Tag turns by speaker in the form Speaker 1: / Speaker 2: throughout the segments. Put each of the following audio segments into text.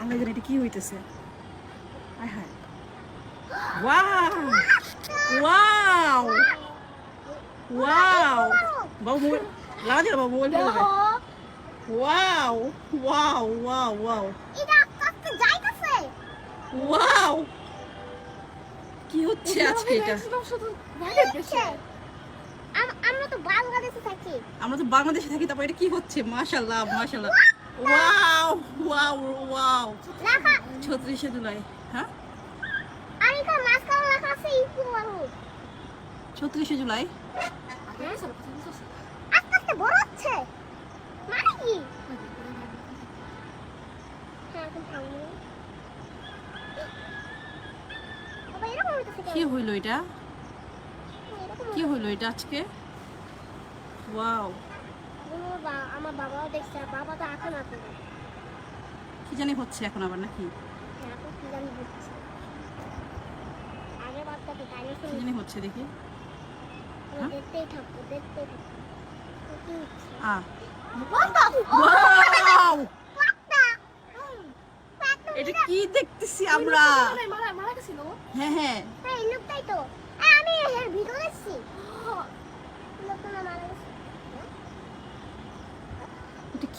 Speaker 1: আল্লাহ জানে এটা কি হইতেছে। হায় ওয়াও ওয়াও ওয়াও বাবু লাগা দিল বাবু ওয়াও ওয়াও ওয়াও ওয়াও
Speaker 2: এটা আস্তে যাইতেছে।
Speaker 1: ওয়াও কি হচ্ছে আজকে এটা?
Speaker 2: আমরা তো বাংলাদেশে থাকি।
Speaker 1: আমরা তো বাংলাদেশে থাকি তারপর এটা কি হচ্ছে? মাশাল্লাহ মাশাল্লাহ ওয়াও ওয়াও ওয়াও
Speaker 2: লেখা
Speaker 1: ছত্রিশে জুলাই হ্যাঁ
Speaker 2: আমি তো মাঝখানে লেখা আছে ইকু বাবু
Speaker 1: ছত্রিশে জুলাই
Speaker 2: আস্তে আস্তে বড় হচ্ছে মানে কি কেন
Speaker 1: এটা কি হইল এটা আজকে ওয়াও
Speaker 2: আমার বাবাও দেখছে বাবা তো এখন আছে
Speaker 1: কি জানি হচ্ছে এখন আবার নাকি?
Speaker 2: এখন কি জানি হচ্ছে। আগে বাচ্চাকে ডাইনোসর
Speaker 1: কি জানি হচ্ছে দেখি। হ্যাঁ?
Speaker 2: দেখতেই থাকব দেখতেই থাকব। কি হচ্ছে?
Speaker 1: আ।
Speaker 2: পাতা
Speaker 1: ওয়াও!
Speaker 2: পাতা! হুম, পাতা
Speaker 1: এটা কি দেখতেছি আমরা? হ্যাঁ হ্যাঁ
Speaker 2: হ্যাঁ। এই লোকটাই তো। আমি এর ভিডিও দেখছি লোকটা না মারা গেছে
Speaker 1: এটা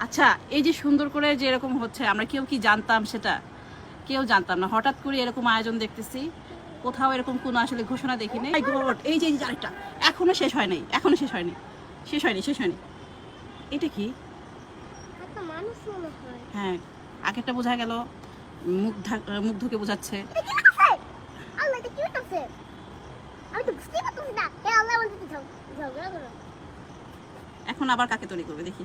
Speaker 1: আচ্ছা এই যে সুন্দর করে যে এরকম হচ্ছে আমরা কেউ কি জানতাম সেটা? কেউ জানতাম না। হঠাৎ করে এরকম আয়োজন দেখতেছি। কোথাও এরকম কোনো আসলে ঘোষণা দেখিনি এই যে আরেকটা। এখনও শেষ হয় নাই এখনও শেষ হয়নি। শেষ হয়নি শেষ হয়নি। এটা কি?
Speaker 2: মনে হয়।
Speaker 1: হ্যাঁ আগেরটা বোঝা গেল। মুখ ঢাক- মুগ্ধকে বোঝাচ্ছে এখন আবার কাকে তৈরি করবে? দেখি।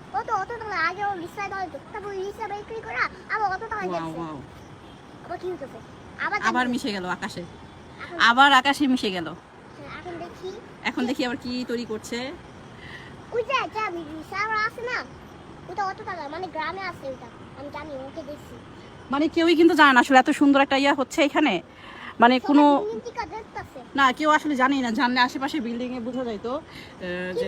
Speaker 2: অত টাকা আগে ও রিক্সায় ধরতো তারপর বিক্রি করে আবার অত টাকা
Speaker 1: ওয়াও
Speaker 2: আবার কি হতেছে আবার
Speaker 1: আবার মিশে গেল আকাশে। আবার আকাশে মিশে গেল।
Speaker 2: হ্যাঁ, এখন দেখি।
Speaker 1: এখন দেখি আবার কি তৈরি করছে।
Speaker 2: ওই যে রিক্সা আছে না? ওটা অত টাকা? মানে গ্রামে আছে ওটা আমি জানি ওকে দেখছি।
Speaker 1: মানে কেউই কিন্তু জানে না আসলে এত সুন্দর একটা ইয়া হচ্ছে এখানে। মানে কোনো না কেউ আসলে জানি না। জানলে আশেপাশে বিল্ডিং এ বোঝা যায় তো যে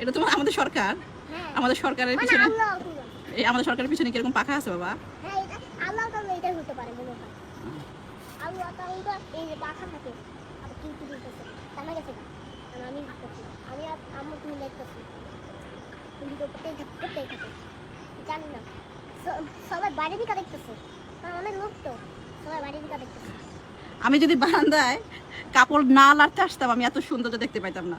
Speaker 2: এটা তো আমাদের সরকার।
Speaker 1: আমাদের
Speaker 2: হ্যাঁ।
Speaker 1: আমাদের সরকারের
Speaker 2: মানে
Speaker 1: পিছনে এই আমাদের সরকারের পিছনে কীরকম পাখা আছে বাবা?
Speaker 2: সবাই দেখতেছে। অনেক লোক তো। সবাই দেখতেছে।
Speaker 1: আমি যদি বারান্দায় কাপড় না লাড়তে আসতাম আমি এত সৌন্দর্য দেখতে পাইতাম না।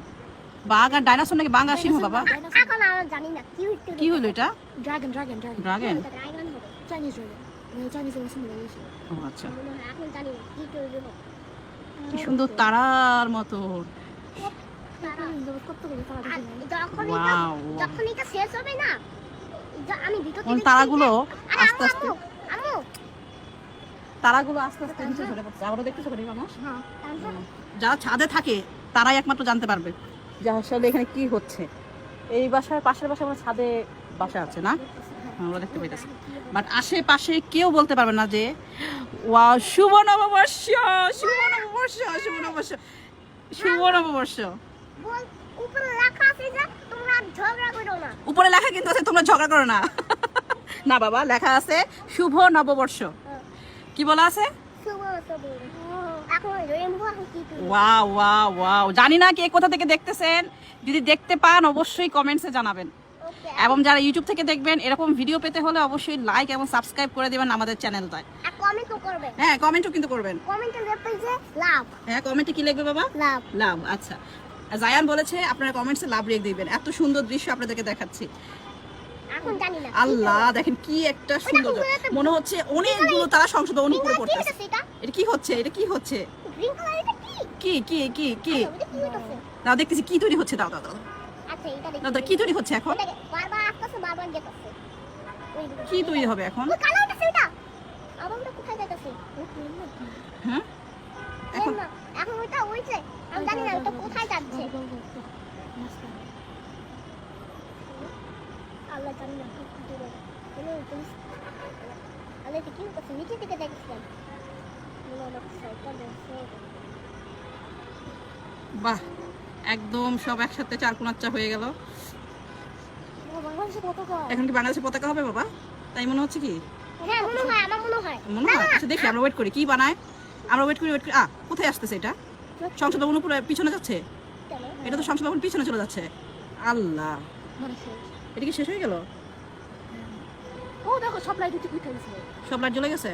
Speaker 1: বাঘ আর ডাইনোসর নাকি বাঘ আর সিংহ বাবা?
Speaker 2: এখন আমরা জানি না কি হইতে
Speaker 1: কি হলো এটা?
Speaker 3: Dragon dragon dragon
Speaker 1: dragon
Speaker 2: dragon
Speaker 3: Chinese dragon Chinese symbolization
Speaker 1: ও আচ্ছা।
Speaker 2: এখন জানি না কি
Speaker 1: সুন্দর তারার মতো
Speaker 2: তারা।
Speaker 3: কতগুলো তারা
Speaker 2: আর
Speaker 3: দেখি
Speaker 2: যখন এটা
Speaker 1: Wow, wow.
Speaker 2: যখন এটা শেষ হবে না য- আমি ভিতর
Speaker 1: কোন
Speaker 2: থেকে
Speaker 1: তারাগুলো আস্তে আস্তে তারাগুলো আস্তে আস্তে নিচে ঝরে পড়ছে আবারও দেখতেছো
Speaker 3: হ্যাঁ
Speaker 1: যারা ছাদে থাকে তারাই একমাত্র জানতে পারবে। যে আসলে এখানে কি হচ্ছে? এই বাসার পাশের বাসা আমার ছাদে বাসা আছে না? আমরা দেখতে পাইতেছি বাট আশেপাশে কেউ বলতে পারবে না যে ওয়া শুভ নববর্ষ শুভ নববর্ষ শুভ নববর্ষ শুভ নববর্ষ।
Speaker 2: উপরে লেখা
Speaker 1: কিন্তু আছে তোমরা ঝগড়া করো না। না বাবা লেখা আছে শুভ নববর্ষ। কি বলা আছে?
Speaker 2: শুভ শুভ
Speaker 1: ওয়াও ওয়াও ওয়াও জানি না কে কোথা থেকে দেখতেছেন। যদি দেখতে পান অবশ্যই কমেন্টসে জানাবেন। এবং যারা ইউটিউব থেকে দেখবেন এরকম ভিডিও পেতে হলে অবশ্যই লাইক এবং সাবস্ক্রাইব করে দেবেন আমাদের চ্যানেলটায় হ্যাঁ কমেন্টও কিন্তু করবেন। হ্যাঁ কমেন্টে কি লিখবে বাবা?
Speaker 2: লাভ
Speaker 1: লাভ আচ্ছা। জায়ান বলেছে আপনারা কমেন্টসে লাভ রেখে দিবেন। এত সুন্দর দৃশ্য আপনাদেরকে দেখাচ্ছি। আল্লাহ দেখেন কি একটা সৌন্দর্য মনে হচ্ছে অনেকগুলো তারা সংসদ অনু করে
Speaker 2: গ্রিন কালার কি
Speaker 1: পড়তেছে।
Speaker 2: এটা
Speaker 1: কি হচ্ছে? এটা কি হচ্ছে?
Speaker 2: কি?
Speaker 1: কি কি কি
Speaker 2: হইতাছে?
Speaker 1: দাও দেখতেছি কি তৈরি হচ্ছে দাও দাও দাও।
Speaker 2: আচ্ছা
Speaker 1: দাও কি তৈরি হচ্ছে এখন?
Speaker 2: ওই।
Speaker 1: কি তৈরি হবে এখন?
Speaker 2: ওই
Speaker 1: হ্যাঁ? এখন
Speaker 2: এখন? না এখন ওইটা আমি জানি না ওটা কোথায় যাচ্ছে। আল্লাহ জানি না কি কি কোনো পুলিশ কি করছে দেখছিলাম দেখছে
Speaker 1: বাহ একদম সব একসাথে চার কোনাচ্চা হয়ে গেল। এখন কি বাংলাদেশের পতাকা হবে বাবা? তাই মনে হচ্ছে কি?
Speaker 2: হ্যাঁ মনে হয়
Speaker 1: আচ্ছা দেখি আমরা ওয়েট করি। কি বানায়? আমরা ওয়েট করি ওয়েট করি। আ কোথায় আসতেছে এটা? সংসদ ভবন উপরে পিছনে যাচ্ছে? এটা তো সংসদ ভবন পিছনে চলে যাচ্ছে। আল্লাহ। এটা কি শেষ হয়ে গেল?
Speaker 3: ও দেখো সব লাইট উঠে উঠে গেছে।
Speaker 1: সব লাইট জ্বলে গেছে?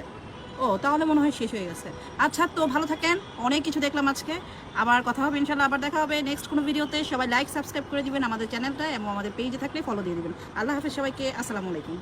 Speaker 1: ও তাহলে মনে হয় শেষ হয়ে গেছে। আচ্ছা তো ভালো থাকেন। অনেক কিছু দেখলাম আজকে। আবার কথা হবে ইনশাল্লাহ আবার দেখা হবে নেক্সট কোনো ভিডিওতে সবাই লাইক সাবস্ক্রাইব করে দিবেন আমাদের চ্যানেলটা এবং আমাদের পেজে থাকলে ফলো দিয়ে দিবেন। আল্লাহ হাফেজ সবাইকে আসসালামু আলাইকুম।